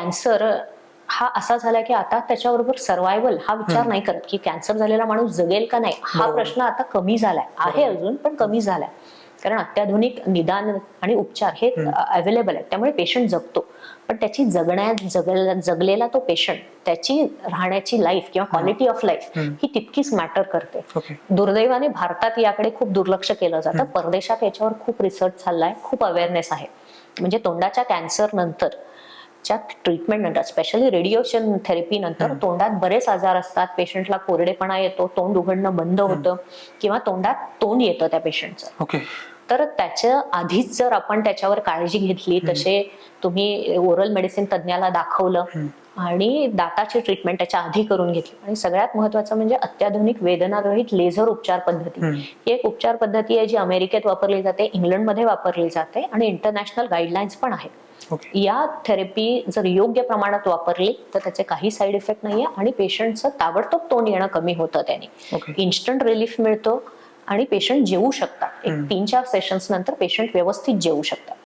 Cancer हा असा झाला की आता त्याच्याबरोबर सर्वायवल हा विचार नाही करत की कॅन्सर झालेला माणूस जगेल का नाही? हा. प्रश्न आता कमी झालाय. आहे अजून पण कमी झालाय. कारण अत्याधुनिक निदान आणि उपचार हे अवेलेबल आहेत. त्यामुळे पेशंट जगतो. पण त्याची जगण्यात जगल जगलेला तो पेशंट त्याची राहण्याची लाईफ किंवा क्वालिटी ऑफ लाईफ ही तितकीच मॅटर करते. दुर्दैवाने भारतात याकडे खूप दुर्लक्ष केलं जातं. परदेशात याच्यावर खूप रिसर्च चाललाय खूप अवेअरनेस आहे. म्हणजे तोंडाच्या कॅन्सर नंतर च्या ट्रीटमेंट नंतर स्पेशली रेडिएशन थेरपी नंतर तोंडात बरेच आजार असतात. पेशंटला कोरडेपणा येतो तोंड उघडणं बंद होतं किंवा तोंडात तोंड येतं त्या पेशंटचं ओके तर त्याच्या आधीच जर आपण त्याच्यावर काळजी घेतली तसे तुम्ही ओरल मेडिसिन तज्ज्ञाला दाखवलं आणि दाताची ट्रीटमेंट त्याच्या आधी करून घेतली. आणि सगळ्यात महत्वाचं म्हणजे अत्याधुनिक वेदनारहित लेझर उपचार पद्धती. ही एक उपचार पद्धती आहे जी अमेरिकेत वापरली जाते इंग्लंडमध्ये वापरली जाते आणि इंटरनॅशनल गाईडलाईन्स पण आहेत. ओके. या थेरपी जर योग्य प्रमाणात वापरली तर त्याचे काही साईड इफेक्ट नाहीये आणि पेशंटचं ताबडतोब तोंड येणं कमी होतं त्याने. ओके. इन्स्टंट रिलीफ मिळतो. आणि पेशंट जेवू शकतात. एक तीन चार सेशन्स नंतर पेशंट व्यवस्थित जेवू शकतात.